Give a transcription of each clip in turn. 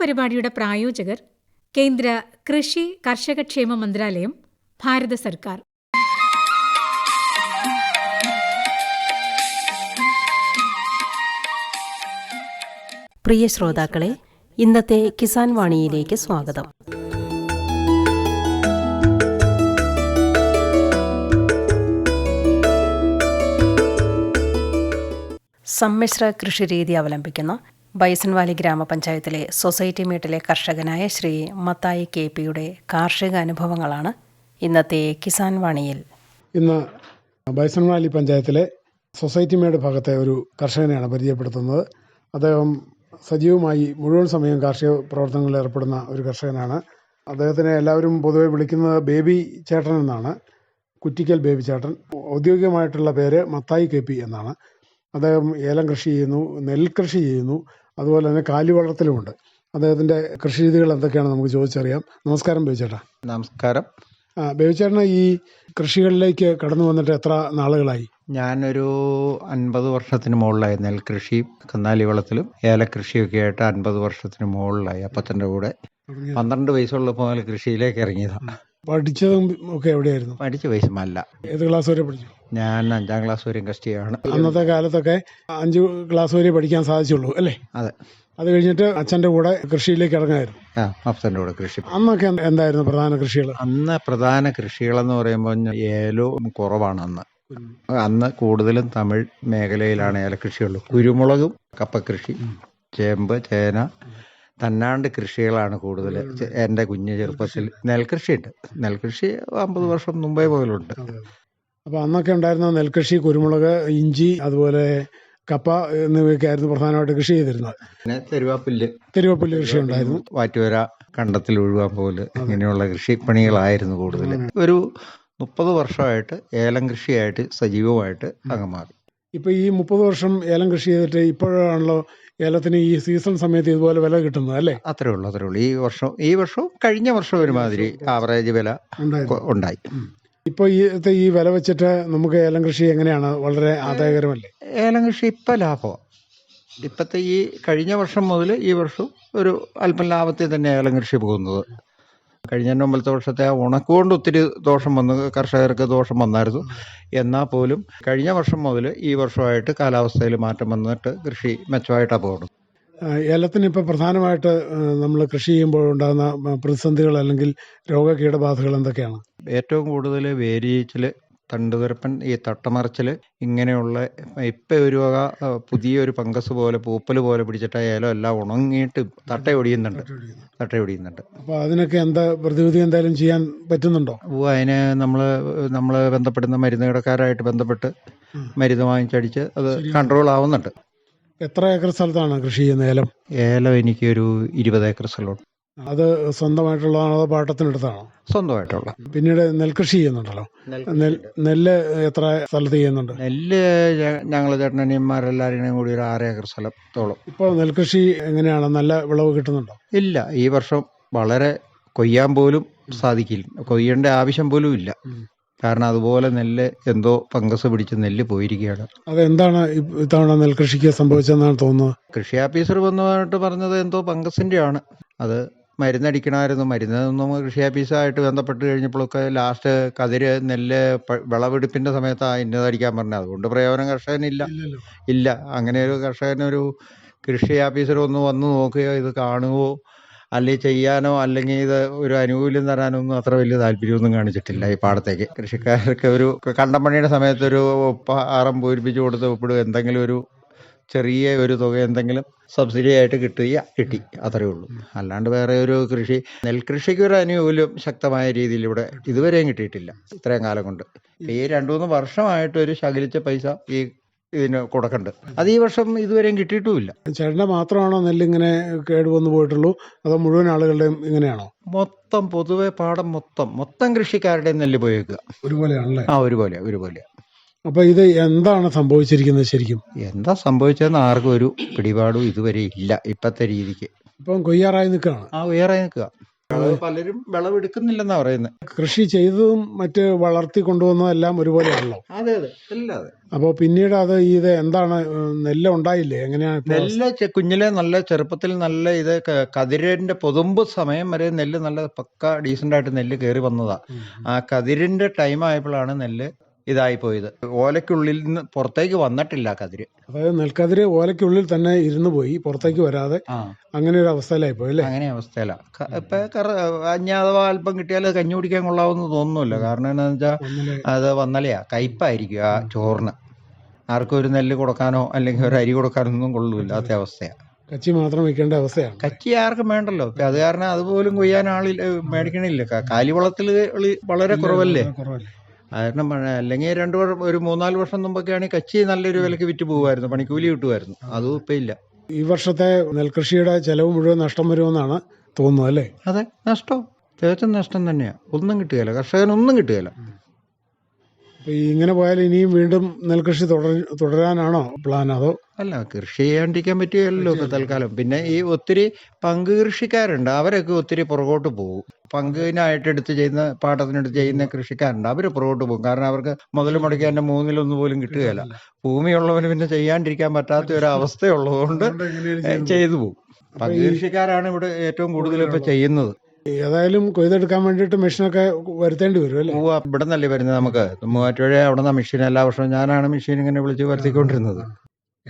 പരിപാടിയുടെ പ്രായോജകർ കേന്ദ്ര കൃഷി കർഷകക്ഷേമ മന്ത്രാലയം ഭാരത സർക്കാർ. പ്രിയ ശ്രോതാക്കളെ ഇന്നത്തെ കിസാൻ വാണിയിലേക്ക് സ്വാഗതം. സമ്മിശ്ര കൃഷിരീതി അവലംബിക്കുന്ന ബൈസൺവാലി ഗ്രാമപഞ്ചായത്തിലെ സൊസൈറ്റി മീറ്റിലെ കർഷകനായ ശ്രീ മത്തായി കെ പിയുടെ കാർഷിക അനുഭവങ്ങളാണ് ഇന്നത്തെ കിസാൻ വാണിയിൽ. ഇന്ന് ബൈസൺവാലി പഞ്ചായത്തിലെ സൊസൈറ്റി മേഡ് ഭാഗത്തെ ഒരു കർഷകനെയാണ് പരിചയപ്പെടുത്തുന്നത്. അദ്ദേഹം സജീവമായി മുഴുവൻ സമയം കാർഷിക പ്രവർത്തനങ്ങളിൽ ഏർപ്പെടുന്ന ഒരു കർഷകനാണ്. അദ്ദേഹത്തിനെ എല്ലാവരും പൊതുവെ വിളിക്കുന്നത് ബേബി ചേട്ടൻ എന്നാണ്. കുറ്റിക്കൽ ബേബി ചേട്ടൻ. ഔദ്യോഗികമായിട്ടുള്ള പേര് മത്തായി കെ പി എന്നാണ്. അദ്ദേഹം ഏലം കൃഷി ചെയ്യുന്നു നെൽകൃഷി ചെയ്യുന്നു അതുപോലെ തന്നെ കാലി വളർത്തലുമുണ്ട്. അദ്ദേഹത്തിന്റെ കൃഷി രീതികൾ എന്തൊക്കെയാണ് നമുക്ക് ചോദിച്ചറിയാം. നമസ്കാരം ബേബിച്ചേട്ടാ. നമസ്കാരം. ആ, ബേബിച്ചേട്ടന് ഈ കൃഷികളിലേക്ക് കടന്നു വന്നിട്ട് എത്ര നാളുകളായി? ഞാനൊരു അൻപത് വർഷത്തിന് മുകളിലായി നെൽകൃഷി കന്നാലി വളത്തിലും ഏലകൃഷിയൊക്കെ ആയിട്ട് അൻപത് വർഷത്തിന് മുകളിലായി അപ്പത്തിന്റെ കൂടെ. പന്ത്രണ്ട് വയസ്സുള്ളപ്പോൾ മുതൽ കൃഷിയിലേക്ക് ഇറങ്ങിയതാണ് പഠിച്ചതും ഒക്കെ എവിടെയായിരുന്നു? പഠിച്ച വയസ്സുമല്ല ഏത് ക്ലാസ് വരെ പഠിച്ചു? ഞാൻ അഞ്ചാം ക്ലാസ് വരെയും കഷ്ടിയാണ് അന്നത്തെ കാലത്തൊക്കെ അഞ്ച് ക്ലാസ് വരെ പഠിക്കാൻ സാധിച്ചുള്ളൂ അല്ലേ? അതെ. അത് കഴിഞ്ഞിട്ട് അച്ഛന്റെ കൂടെ കൃഷിയിലേക്ക് ഇറങ്ങായിരുന്നു. ആ അപ്പച്ചന്റെ കൂടെ കൃഷി. അന്നൊക്കെ എന്തായിരുന്നു പ്രധാന കൃഷികൾ? അന്ന് പ്രധാന കൃഷികളെന്ന് പറയുമ്പോൾ ഏലവും കുറവാണ് അന്ന്. അന്ന് കൂടുതലും തമിഴ് മേഖലയിലാണ് ഏലക്കൃഷിയുള്ളത്. കുരുമുളകും കപ്പകൃഷി ചേമ്പ് ചേന തന്നാണ്ട് കൃഷികളാണ് കൂടുതൽ എന്റെ കുഞ്ഞു ചെറുപ്പത്തിൽ നെൽകൃഷിയുണ്ട്. നെൽകൃഷി അമ്പത് വർഷം മുമ്പേ പോലുണ്ട്. അപ്പോൾ അന്നൊക്കെ ഉണ്ടായിരുന്ന നെൽകൃഷി കുരുമുളക് ഇഞ്ചി അതുപോലെ കപ്പ എന്നിവയൊക്കെ ആയിരുന്നു പ്രധാനമായിട്ട് കൃഷി ചെയ്തിരുന്നത്. പിന്നെ തെരുവാപ്പുല്ല്. തെരുവാപ്പുല്ല് കൃഷി ഉണ്ടായിരുന്നു വാറ്റുവര കണ്ടത്തിൽ ഒഴുകാൻ പോലെ ഇങ്ങനെയുള്ള കൃഷിപ്പണികളായിരുന്നു കൂടുതൽ ഒരു മുപ്പത് വർഷമായിട്ട് ഏലം കൃഷിയായിട്ട് സജീവമായിട്ട് അങ്ങ് മാറി. ഇപ്പോൾ ഈ മുപ്പത് വർഷം ഏലം കൃഷി ചെയ്തിട്ട് ഇപ്പോഴാണല്ലോ ഏലത്തിന് ഈ സീസൺ സമയത്ത് ഇതുപോലെ വില കിട്ടുന്നത് അല്ലേ? അത്രേ ഉള്ളൂ അത്രേ ഉള്ളൂ. ഈ വർഷം ഈ വർഷവും കഴിഞ്ഞ വർഷം ഒരുമാതിരി ആവറേജ് വില ഉണ്ടായി. ഇപ്പോൾ ഈ ഈ വില വെച്ചിട്ട് നമുക്ക് ഏലം കൃഷി എങ്ങനെയാണ്? വളരെ ആദായകരമല്ലേ? ഏലം കൃഷി ഇപ്പം ലാഭമാണ് ഇപ്പോഴത്തെ ഈ കഴിഞ്ഞ വർഷം മുതൽ ഈ വർഷം ഒരു അല്പം ലാഭത്തിൽ തന്നെ ഏലം കൃഷി പോകുന്നത്. കഴിഞ്ഞ മുമ്പത്തെ വർഷത്തെ ആ ഉണക്കുകൊണ്ട് ഒത്തിരി ദോഷം വന്നു കർഷകർക്ക് ദോഷം വന്നായിരുന്നു. എന്നാൽ പോലും കഴിഞ്ഞ വർഷം മുതൽ ഈ വർഷമായിട്ട് കാലാവസ്ഥയിൽ മാറ്റം വന്നിട്ട് കൃഷി മെച്ചമായിട്ടാണ് പോകുന്നത്. ഏലത്തിന് ഇപ്പോൾ പ്രധാനമായിട്ട് നമ്മൾ കൃഷി ചെയ്യുമ്പോൾ ഉണ്ടാകുന്ന പ്രതിസന്ധികൾ അല്ലെങ്കിൽ രോഗ കീടബാധകൾ എന്തൊക്കെയാണ്? ഏറ്റവും കൂടുതൽ വേരിയിച്ചിൽ തണ്ടുതുരപ്പൻ ഈ തട്ടമറിച്ചിൽ ഇങ്ങനെയുള്ള ഇപ്പം ഒരു വക പുതിയൊരു പങ്കസ് പോലെ പൂപ്പൽ പോലെ പിടിച്ചിട്ട് ഏലം എല്ലാം ഉണങ്ങിയിട്ട് തട്ടയൊടിയുന്നുണ്ട് തട്ടയൊടിയുന്നുണ്ട് അപ്പോൾ അതിനൊക്കെ എന്താ പ്രതിവിധി എന്തായാലും ചെയ്യാൻ പറ്റുന്നുണ്ടോ? ഓ അതിന് നമ്മൾ നമ്മൾ ബന്ധപ്പെടുന്ന മരുന്ന് കിടക്കാരായിട്ട് ബന്ധപ്പെട്ട് മരുന്ന് വാങ്ങിച്ചടിച്ച് അത് കൺട്രോൾ ആവുന്നുണ്ട്. എത്ര ഏക്കർ സ്ഥലത്താണ് കൃഷി ചെയ്യുന്ന ഏലം? ഏലം എനിക്കൊരു ഇരുപത് ഏക്കർ സ്ഥലമുണ്ട്. അത് സ്വന്തമായിട്ടുള്ളതാണോ അതോ പാട്ടത്തിനെടുത്താണോ? സ്വന്തമായിട്ടുള്ള. പിന്നീട് നെൽകൃഷി ചെയ്യുന്നുണ്ടല്ലോ. നെല്ല് എത്ര സ്ഥലത്ത് ചെയ്യുന്നുണ്ട്? നെല്ല് ഞങ്ങൾ ചേട്ടനിയന്മാരെല്ലാവരും കൂടി ഒരു ആറ് ഏക്കർ സ്ഥലത്തോളം. ഇപ്പോൾ നെൽകൃഷി എങ്ങനെയാണ്? നല്ല വിളവ് കിട്ടുന്നുണ്ടോ? ഇല്ല. ഈ വർഷം വളരെ കൊയ്യാൻ പോലും സാധിക്കില്ല. കൊയ്യേണ്ട ആവശ്യം പോലും ഇല്ല. കാരണം അതുപോലെ നെല്ല് എന്തോ ഫംഗസ് പിടിച്ച് നെല്ല് പോയിരിക്കുകയാണ്. അതെന്താണ് ഇത്തവണ നെൽകൃഷിക്ക് സംഭവിച്ചതെന്നാണ് തോന്നുന്നത്? കൃഷി ഓഫീസർ വന്നതായിട്ട് പറഞ്ഞത് എന്തോ ഫംഗസിന്റെ ആണ് അത് മരുന്നടിക്കണമായിരുന്നു. മരുന്നൊന്നും കൃഷി ഓഫീസായിട്ട് ബന്ധപ്പെട്ട് കഴിഞ്ഞപ്പോഴൊക്കെ ലാസ്റ്റ് കതിര് നെല്ല് വിളവെടുപ്പിന്റെ സമയത്താണ് ഇന്നതടിക്കാൻ പറഞ്ഞത്. അതുകൊണ്ട് പ്രയോജനം കർഷകനില്ല. ഇല്ല. അങ്ങനെ ഒരു കർഷകനൊരു കൃഷി ഓഫീസർ ഒന്ന് വന്ന് നോക്കുകയോ ഇത് കാണുകയോ അല്ലെങ്കിൽ ചെയ്യാനോ അല്ലെങ്കിൽ ഇത് ഒരു ആനുകൂല്യം തരാനോ ഒന്നും അത്ര വലിയ താല്പര്യമൊന്നും കാണിച്ചിട്ടില്ല ഈ പാടത്തേക്ക്. കൃഷിക്കാർക്ക് ഒരു കണ്ടം പണിയുടെ സമയത്ത് ഒരു ആറം പൂരിപ്പിച്ച് കൊടുത്ത് ഇപ്പോഴും എന്തെങ്കിലും ഒരു ചെറിയ ഒരു തുക എന്തെങ്കിലും സബ്സിഡി ആയിട്ട് കിട്ടുക കിട്ടി. അത്രയേ ഉള്ളൂ. അല്ലാണ്ട് വേറെ ഒരു കൃഷി നെൽകൃഷിക്ക് ഒരു ആനുകൂല്യം ശക്തമായ രീതിയിൽ ഇവിടെ ഇതുവരെയും കിട്ടിയിട്ടില്ല ഇത്രയും കാലം കൊണ്ട്. ഈ രണ്ടു മൂന്ന് വർഷമായിട്ട് ഒരു ശകലിച്ച പൈസ ഈ ഇതിന് കൊടുക്കണ്ട്. അത് ഈ വർഷം ഇതുവരെയും കിട്ടിയിട്ടുമില്ല. ചേട്ടന്റെ മാത്രമാണോ നെല്ലിങ്ങനെ കേടുവന്നു പോയിട്ടുള്ളൂ? അതോ മുഴുവൻ ആളുകളുടെയും ഇങ്ങനെയാണോ? മൊത്തം പൊതുവെ പാടം മൊത്തം മൊത്തം കൃഷിക്കാരുടെയും നെല്ല് പോയേക്കുക ഒരുപോലെയാണല്ലേ? ആ ഒരുപോലെ ഒരുപോലെ. അപ്പൊ ഇത് എന്താണ് സംഭവിച്ചിരിക്കുന്നത് ശരിക്കും? എന്താ സംഭവിച്ചതെന്ന് ആർക്കും ഒരു പിടിപാടും ഇതുവരെ ഇല്ല ഇപ്പത്തെ രീതിക്ക്. ഇപ്പം കൊയ്യാറായി നിൽക്കുകയാണ്. ആ ഉയറായി നിൽക്കുക. പലരും വിളവെടുക്കുന്നില്ലെന്നാ പറയുന്നത് കൃഷി ചെയ്തതും മറ്റ് വളർത്തി കൊണ്ടുവന്നതും എല്ലാം ഒരുപോലെയാണല്ലോ. അതെ അതെ. എല്ലാം അതെ. അപ്പോൾ പിന്നീട് അത് ഇത് എന്താണ് ഉം, നെല്ല് ഉണ്ടായില്ലേ? എങ്ങനെയാണ് നെല്ല് ചെ- കുഞ്ഞിലെ നല്ല ചെറുപ്പത്തിൽ നല്ല ഇത് ക- കതിരിന്റെ പൊതുമ്പ് സമയം വരെ നെല്ല് നല്ല പക്ക ഡീസന്റ് ആയിട്ട് നെല്ല് കയറി വന്നതാ. ആ കതിരിന്റെ ടൈം ആയപ്പോഴാണ് നെല്ല് ഇതായി പോയത് ഓലയ്ക്കുള്ളിൽ നിന്ന് പുറത്തേക്ക് വന്നിട്ടില്ല കതിര്. അതായത് നെൽക്കതിര് ഓലയ്ക്കുള്ളിൽ തന്നെ ഇരുന്ന് പോയി പുറത്തേക്ക് വരാതെ അങ്ങനെ ഒരു അവസ്ഥയിലായി പോയി അല്ലേ? അങ്ങനെ അവസ്ഥയില. ഇപ്പൊ കറ അല്പം കിട്ടിയാൽ കഞ്ഞി കുടിക്കാൻ കൊള്ളാവുന്ന തോന്നുന്നില്ല. കാരണം എന്താണെന്ന് വെച്ചാൽ അത് വന്നലയാ. കയ്പായിരിക്കും ആ ചോറിന്. ആർക്കും ഒരു നെല്ല് കൊടുക്കാനോ അല്ലെങ്കിൽ ഒരു അരി കൊടുക്കാനോ ഒന്നും കൊള്ളൂല്ലാത്ത അവസ്ഥയാണ് കച്ചി മാത്രം വെക്കേണ്ട അവസ്ഥയാണ്. കച്ചി ആർക്കും വേണ്ടല്ലോ. അത് കാരണം അതുപോലും കൊയ്യാൻ ആളില്ല മേടിക്കണില്ല. കാലിവളത്തിൽ വളരെ കുറവല്ലേ? കാരണം അല്ലെങ്കിൽ രണ്ടു വർഷം ഒരു മൂന്നാൽ വർഷം മുമ്പൊക്കെയാണെങ്കിൽ കച്ചി നല്ലൊരു വിലക്ക് വിറ്റ് പോകുമായിരുന്നു. പണിക്കൂലി കിട്ടുമായിരുന്നു. അതും ഇപ്പൊ ഇല്ല. ഈ വർഷത്തെ നെൽകൃഷിയുടെ ചെലവ് മുഴുവൻ നഷ്ടം വരുമെന്നാണ് തോന്നുന്നത് അല്ലേ? അതെ നഷ്ടം. തികച്ചും നഷ്ടം തന്നെയാ. ഒന്നും കിട്ടുകയില്ല. കർഷകനൊന്നും കിട്ടുകയില്ല. ഇങ്ങനെ പോയാൽ ഇനിയും വീണ്ടും നെൽകൃഷി തുടര തുടരാനാണോ പ്ലാൻ? അതോ അല്ല കൃഷി ചെയ്യാണ്ടിരിക്കാൻ പറ്റുകയല്ലോ ഇപ്പൊ തൽക്കാലം. പിന്നെ ഈ ഒത്തിരി പങ്ക് കൃഷിക്കാരുണ്ട്. അവരൊക്കെ ഒത്തിരി പുറകോട്ട് പോകും. പങ്കിനായിട്ട് എടുത്ത് ചെയ്യുന്ന പാട്ടത്തിനെടുത്ത് ചെയ്യുന്ന കൃഷിക്കാരുണ്ട്. അവർ പുറകോട്ട് പോകും. കാരണം അവർക്ക് മുതൽ മുടക്കാന്റെ മൂന്നിലൊന്നും പോലും കിട്ടുകയില്ല. ഭൂമിയുള്ളവന് പിന്നെ ചെയ്യാണ്ടിരിക്കാൻ പറ്റാത്ത ഒരു അവസ്ഥയുള്ളതുകൊണ്ട് ചെയ്തു പോകും. പങ്ക് കൃഷിക്കാരാണ് ഇവിടെ ഏറ്റവും കൂടുതൽ ഇപ്പൊ ചെയ്യുന്നത്. ഏതായാലും കൊയ്തെടുക്കാൻ വേണ്ടിയിട്ട് മെഷീനൊക്കെ വരുത്തേണ്ടി വരും അല്ലേ? ഇവിടെ നിന്നല്ലേ വരുന്നത് നമുക്ക്. മൂവാറ്റുപുഴ അവിടെ നിന്ന് മെഷീൻ. എല്ലാ വർഷവും ഞാനാണ് മെഷീൻ ഇങ്ങനെ വിളിച്ച് വരുത്തിക്കൊണ്ടിരുന്നത്.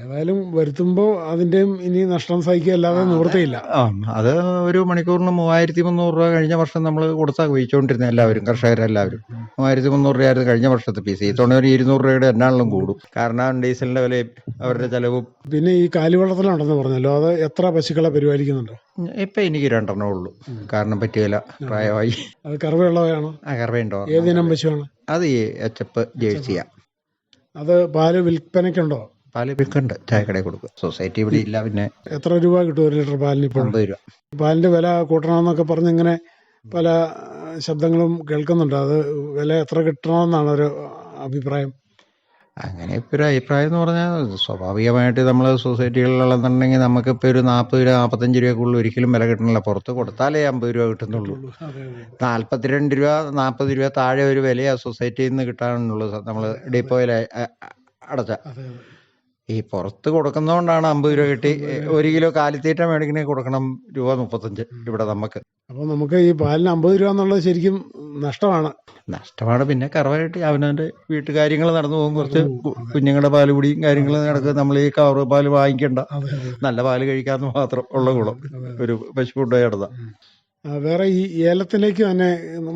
ഏതായാലും വരുത്തുമ്പോൾ അതിന്റെയും ഇനി നഷ്ടം സഹിക്കുക അല്ലാതെ നിവൃത്തിയില്ല. ആ അത് ഒരു മണിക്കൂറിന് മൂവായിരത്തി മുന്നൂറ് രൂപ കഴിഞ്ഞ വർഷം നമ്മൾ കൊടുത്താൽ ഉപയോഗിച്ചുകൊണ്ടിരുന്ന എല്ലാവരും കർഷകരെല്ലാവരും. മൂവായിരത്തി മുന്നൂറ് രൂപയായിരുന്നു കഴിഞ്ഞ വർഷത്തെ പീസ് ഈ തവണ ഒരു ഇരുന്നൂറ് രൂപയുടെ എന്നാളും കൂടും. കാരണം ഡീസലിന്റെ വില അവരുടെ ചെലവും. പിന്നെ ഈ കാലിവെള്ളത്തിലുണ്ടെന്ന് പറഞ്ഞല്ലോ അത് എത്ര പശുക്കളെ പരിപാലിക്കുന്നുണ്ട്? ഇപ്പൊ എനിക്ക് രണ്ടെണ്ണേ ഉള്ളൂ. കാരണം പറ്റുകയില്ല പ്രായമായി. അത് കറവയുള്ളവയാണോ? ആ കറവയുണ്ടോ? ഏതിനം പശുവാണ്? അത് ഈ എച്ചപ്പ് ജേഴ്സിയാ. അത് പാൽ വിൽപ്പനയ്ക്കുണ്ടോ? പാൽ വിൽക്കണ്ട് ചായക്കടയിൽ കൊടുക്കും സൊസൈറ്റി ഇവിടെ ഇല്ല പിന്നെ എത്ര രൂപ കിട്ടും ഒരു ലിറ്റർ പാലിന് ഇപ്പോൾ അമ്പത് രൂപ. പാലിന്റെ വില കൂട്ടണമെന്നൊക്കെ പറഞ്ഞ് ഇങ്ങനെ പല ശബ്ദങ്ങളും കേൾക്കുന്നുണ്ട്. അത് വില എത്ര കിട്ടണമെന്നാണ് ഒരു അഭിപ്രായം. അങ്ങനെ ഇപ്പൊ ഒരു അഭിപ്രായം എന്ന് പറഞ്ഞാൽ സ്വാഭാവികമായിട്ട് നമ്മൾ സൊസൈറ്റികളിലുള്ളതെന്നുണ്ടെങ്കിൽ നമുക്കിപ്പോൾ ഒരു നാൽപ്പത് രൂപ നാൽപ്പത്തഞ്ച് രൂപക്കുള്ളിൽ ഒരിക്കലും വില കിട്ടണില്ല. പുറത്ത് കൊടുത്താലേ അമ്പത് രൂപ കിട്ടുന്നുള്ളൂ. നാൽപ്പത്തിരണ്ട് രൂപ നാൽപ്പത് രൂപ താഴെ ഒരു വിലയാണ് സൊസൈറ്റിയിൽ നിന്ന് കിട്ടാനുള്ളൂ നമ്മൾ ഡിപ്പോയിൽ അടച്ച. ഈ പുറത്ത് കൊടുക്കുന്നതുകൊണ്ടാണ് അമ്പത് രൂപ കിട്ടി. ഒരു കിലോ കാലിത്തീറ്റ മേടിക്കണേ കൊടുക്കണം രൂപ മുപ്പത്തഞ്ച് ഇവിടെ നമുക്ക്. അപ്പോൾ നമുക്ക് ഈ പാലിന് അമ്പത് രൂപ എന്നുള്ളത് ശരിക്കും നഷ്ടമാണ്. നഷ്ടമാണ്. പിന്നെ കറവായിട്ട് അവനവന്റെ വീട്ടുകാര്യങ്ങൾ നടന്നു പോകും. കുറച്ച് കുഞ്ഞുങ്ങളുടെ പാൽ കുടിയും കാര്യങ്ങളും നടക്കുക. നമ്മൾ ഈ കവർ പാൽ വാങ്ങിക്കണ്ട. നല്ല പാൽ കഴിക്കാന്ന് മാത്രം ഉള്ള ഗുണം. ഒരു പശു കൊണ്ടുപോയി നടന്ന. വേറെ ഈ ഏലത്തിലേക്ക് തന്നെ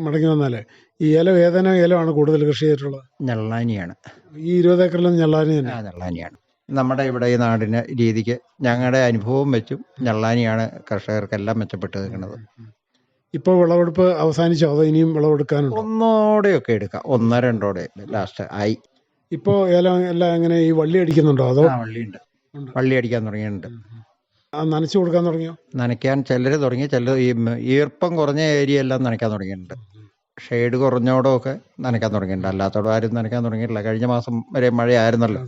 മടങ്ങി വന്നാലേ ഈ ഏല ഏതാനും ഏലമാണ് കൂടുതൽ കൃഷി ചെയ്തിട്ടുള്ളത്? ഞെള്ളാനിയാണ്. ഈ ഇരുപത് ഏക്കറിലും ഞെള്ളാനി തന്നെ? ഞെള്ളാനിയാണ്. നമ്മുടെ ഇവിടെ ഈ നാടിന് രീതിക്ക് ഞങ്ങളുടെ അനുഭവം വെച്ചും ഞള്ളാനിയാണ് കർഷകർക്കെല്ലാം മെച്ചപ്പെട്ട് നിൽക്കുന്നത് ഇപ്പോൾ വിളവെടുപ്പ് അവസാനിച്ചോ? അതോ ഇനിയും വിളവെടുക്കാനുണ്ടോ? ഒന്നോടെയൊക്കെ എടുക്കാം. ഒന്നോ രണ്ടോടെ ലാസ്റ്റ് ആയി. ഇപ്പോൾ ഏലം എല്ലാം എങ്ങനെ ഈ വള്ളി അടിക്കുന്നുണ്ടോ? അതോ വള്ളിയുണ്ട്. വള്ളി അടിക്കാൻ തുടങ്ങിയിട്ടുണ്ട്. നനച്ചു കൊടുക്കാൻ തുടങ്ങിയോ? നനയ്ക്കാൻ ചിലർ തുടങ്ങി ചിലർ ഈ ഈർപ്പം കുറഞ്ഞ ഏരിയ എല്ലാം നനയ്ക്കാൻ തുടങ്ങിയിട്ടുണ്ട്. ഷെയ്ഡ് കുറഞ്ഞോടൊക്കെ നനയ്ക്കാൻ തുടങ്ങിയിട്ടുണ്ട്. അല്ലാത്തോടും ആരും നനയ്ക്കാൻ തുടങ്ങിയിട്ടില്ല. കഴിഞ്ഞ മാസം വരെ മഴയായിരുന്നല്ലോ.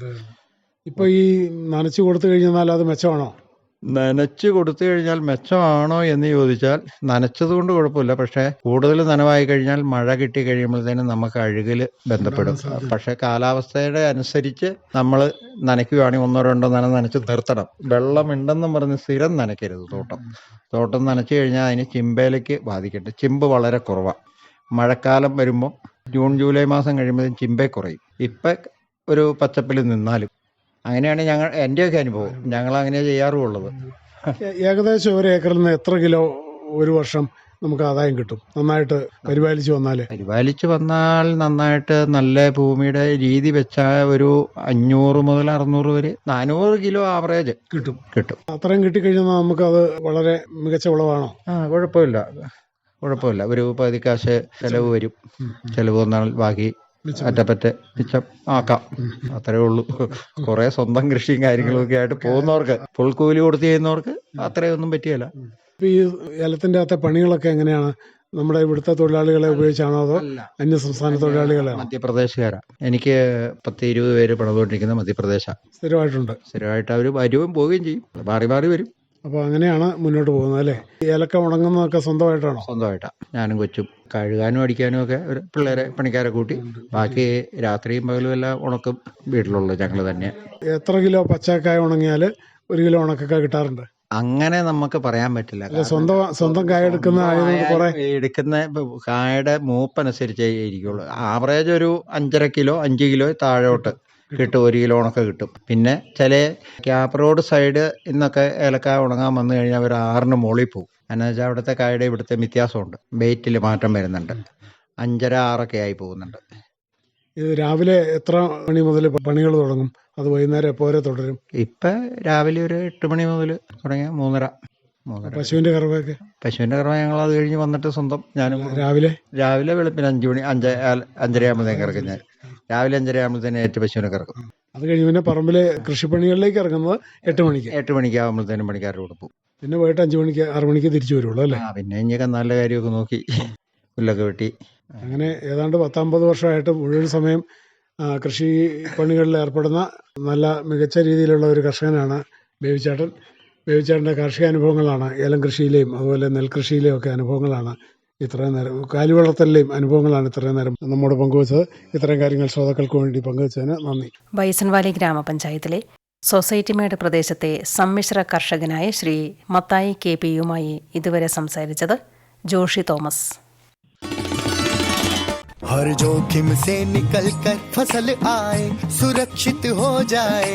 ഇപ്പൊ ഈ നനച്ചു കൊടുത്തു കഴിഞ്ഞാൽ അത് മെച്ചമാണോ? നനച്ചു കൊടുത്തു കഴിഞ്ഞാൽ മെച്ചമാണോ എന്ന് ചോദിച്ചാൽ നനച്ചത് കൊണ്ട് കുഴപ്പമില്ല. പക്ഷേ കൂടുതൽ നനവായി കഴിഞ്ഞാൽ മഴ കിട്ടി കഴിയുമ്പോഴത്തേനും നമുക്ക് അഴുകിൽ ബന്ധപ്പെടും. പക്ഷെ കാലാവസ്ഥയുടെ അനുസരിച്ച് നമ്മൾ നനയ്ക്കുകയാണെങ്കിൽ ഒന്നോ രണ്ടോ നന നനച്ച് നിർത്തണം. വെള്ളമുണ്ടെന്നും പറഞ്ഞ് സ്ഥിരം നനയ്ക്കരുത് തോട്ടം. തോട്ടം നനച്ചു കഴിഞ്ഞാൽ അതിന് ചിമ്പയിലേക്ക് ബാധിക്കട്ടെ. ചിമ്പ് വളരെ കുറവാണ്. മഴക്കാലം വരുമ്പോൾ ജൂൺ ജൂലൈ മാസം കഴിയുമ്പോഴത്തേക്കും ചിമ്പേ കുറയും. ഇപ്പം ഒരു പച്ചപ്പിൽ നിന്നാലും അങ്ങനെയാണ് ഞങ്ങൾ എന്റെയൊക്കെ അനുഭവം. ഞങ്ങൾ അങ്ങനെ ചെയ്യാറുള്ളത് ഏകദേശം ഒരു ഏക്കറിൽ നിന്ന് എത്ര കിലോ ഒരു വർഷം നമുക്ക് ആദായം കിട്ടും? നന്നായിട്ട് പരിപാലിച്ചു വന്നാൽ. പരിപാലിച്ച് വന്നാൽ നന്നായിട്ട് നല്ല ഭൂമിയുടെ രീതി വെച്ചാൽ ഒരു അഞ്ഞൂറ് മുതൽ അറുന്നൂറ് വരെ നാനൂറ് കിലോ ആവറേജ് കിട്ടും. കിട്ടും. അത്രയും കിട്ടിക്കഴിഞ്ഞാൽ അത് വളരെ മികച്ച വിളവാണോ ആ കുഴപ്പമില്ല. കുഴപ്പമില്ല. ഒരു പകുതി കാശ് ചെലവ് വരും. ചെലവ് വന്നാൽ ബാക്കി അറ്റപ്പറ്റ മിച്ചം ആക്കാം. അത്രേ ഉള്ളൂ. കുറെ സ്വന്തം കൃഷിയും കാര്യങ്ങളും ഒക്കെ ആയിട്ട് പോകുന്നവർക്ക് ഫുൾ കൂലി കൊടുത്ത് ചെയ്യുന്നവർക്ക് അത്രയൊന്നും പറ്റിയല്ല. ഈ ഏലത്തിന്റെ അകത്തെ പണികളൊക്കെ എങ്ങനെയാണ്? നമ്മുടെ ഇവിടുത്തെ തൊഴിലാളികളെ ഉപയോഗിച്ചാണോ അതോ അന്യ സംസ്ഥാന തൊഴിലാളികളെ മധ്യപ്രദേശുകാരാ. എനിക്ക് പത്ത് ഇരുപത് പേര് പണിതുകൊണ്ടിരിക്കുന്ന മധ്യപ്രദേശ. സ്ഥിരമായിട്ടുണ്ട്. സ്ഥിരമായിട്ട് അവർ വരുകയും പോവുകയും ചെയ്യും. മാറി മാറി വരും. അപ്പോൾ അങ്ങനെയാണ് മുന്നോട്ട് പോകുന്നത് അല്ലേ? ഏലക്ക ഉണങ്ങുന്നതൊക്കെ സ്വന്തമായിട്ടാണോ? സ്വന്തമായിട്ടാണ് ഞാനും കൊച്ചും കഴുകാനും അടിക്കാനും ഒക്കെ ഒരു പിള്ളേരെ പണിക്കാരെ കൂട്ടി. ബാക്കി രാത്രിയും പകലും എല്ലാം ഉണക്കും വീട്ടിലുള്ളത് ഞങ്ങൾ തന്നെ. എത്ര കിലോ പച്ചക്കായ ഉണങ്ങിയാൽ ഒരു കിലോ ഉണക്കൊക്കെ കിട്ടാറുണ്ട്? അങ്ങനെ നമുക്ക് പറയാൻ പറ്റില്ല. സ്വന്തം സ്വന്തം കായ എടുക്കുന്ന എടുക്കുന്ന കായയുടെ മൂപ്പനുസരിച്ചേ ഇരിക്കുള്ളൂ. ആവറേജ് ഒരു അഞ്ചര കിലോ അഞ്ച് കിലോ താഴോട്ട് കിട്ടും. ഒരു കിലോ ഉണക്ക കിട്ടും. പിന്നെ ചില ക്യാപ് റോഡ് സൈഡ് ഇന്നൊക്കെ ഏലക്ക ഉണങ്ങാൻ വന്നു കഴിഞ്ഞാൽ ഒരു ആറിന് മുകളിൽ പോകും. എന്നാ വെച്ചാൽ അവിടുത്തെ കായയുടെ ഇവിടുത്തെ വ്യത്യാസമുണ്ട്. വെയിറ്റിൽ മാറ്റം വരുന്നുണ്ട്. അഞ്ചര ആറൊക്കെ ആയി പോകുന്നുണ്ട്. ഇത് രാവിലെ എത്ര മണി മുതൽ പണികൾ തുടങ്ങും? അത് വൈകുന്നേരം എപ്പോ വരെ തുടരും? ഇപ്പൊ രാവിലെ ഒരു എട്ട് മണി മുതൽ തുടങ്ങിയ മൂന്നര. പശുവിന്റെ കറവയൊക്കെ? പശുവിന്റെ കറവ ഞങ്ങൾ അത് കഴിഞ്ഞ് വന്നിട്ട് സ്വന്തം ഞാനും രാവിലെ? രാവിലെ വെളുപ്പിന് അഞ്ചു മണി അഞ്ച് അഞ്ചര അഞ്ചരയാകുമ്പോഴത്തേക്ക് ഇറക്കും ഞാൻ. രാവിലെ അഞ്ചര ആകുമ്പോഴത്തേന് ഏറ്റ പശുവിനെ കറക്കും അത് കഴിഞ്ഞ് പിന്നെ പറമ്പിലെ കൃഷിപ്പണികളിലേക്ക് ഇറങ്ങുന്നത് എട്ട് മണിക്ക്. എട്ട് മണിക്ക് ആകുമ്പോഴത്തേനും പണിക്കാരുടെ പോകും. പിന്നെ വൈകിട്ട് അഞ്ചു മണിക്ക് ആറു മണിക്ക് തിരിച്ചു വരുള്ളൂ അല്ലേ? ആ പിന്നെ ഇനിയൊക്കെ നല്ല കാര്യമൊക്കെ നോക്കി പുല്ലൊക്കെ വെട്ടി. അങ്ങനെ ഏതാണ്ട് പത്തമ്പത് വർഷമായിട്ട് മുഴുവൻ സമയം ആ, കൃഷി പണികളിൽ ഏർപ്പെടുന്ന നല്ല മികച്ച രീതിയിലുള്ള ഒരു കർഷകനാണ് ബേബിച്ചേട്ടൻ. ബേബിച്ചേട്ടന്റെ കാർഷിക അനുഭവങ്ങളാണ് ഏലം കൃഷിയിലെയും അതുപോലെ നെൽകൃഷിയിലെയും ഒക്കെ അനുഭവങ്ങളാണ് ഇത്രയും നേരം കാലി വളർത്തലിലെയും അനുഭവങ്ങളാണ് ഇത്രയും നേരം നമ്മോട് പങ്കുവച്ചത് ഇത്തരം കാര്യങ്ങൾ ശ്രോതാക്കൾക്ക് വേണ്ടി പങ്കുവച്ചതിന് നന്ദി ബൈസൺവാലി ഗ്രാമപഞ്ചായത്തിലെ സൊസൈറ്റിമേട് പ്രദേശത്തെ സമ്മിശ്ര കർഷകനായ ശ്രീ മത്തായി കെ പിയുമായി ഇതുവരെ സംസാരിച്ചത് ജോഷി തോമസ് हर जोखिम से निकल कर फसल आए सुरक्षित हो जाए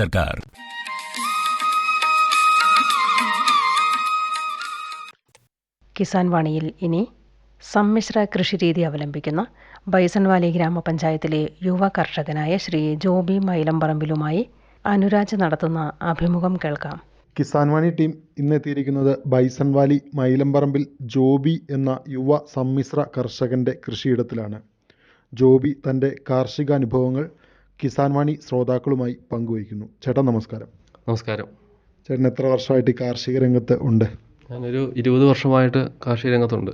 സർക്കാർ കിസാൻ വാണിയിൽ ഇനി സമ്മിശ്ര കൃഷിരീതി അവലംബിക്കുന്ന ബൈസൺവാലി ഗ്രാമപഞ്ചായത്തിലെ യുവ കർഷകനായ ശ്രീ ജോബി മൈലംപറമ്പിലുമായി അനുരാജ് നടത്തുന്ന അഭിമുഖം കേൾക്കാം. കിസാൻവാണി ടീം ഇന്നെത്തിയിരിക്കുന്നത് ബൈസൺവാലി മൈലംപറമ്പിൽ ജോബി എന്ന യുവ സമ്മിശ്ര കർഷകന്റെ കൃഷിയിടത്തിലാണ്. ജോബി തന്റെ കാർഷിക അനുഭവങ്ങൾ കിസാൻ വാണി ശ്രോതാക്കളുമായി പങ്കുവയ്ക്കുന്നു. ചേട്ടാ നമസ്കാരം. നമസ്കാരം. ചേട്ടൻ എത്ര വർഷമായിട്ട് ഈ കാർഷിക രംഗത്ത് ഉണ്ട്? ഞാനൊരു ഇരുപത് വർഷമായിട്ട് കാർഷിക രംഗത്തുണ്ട്.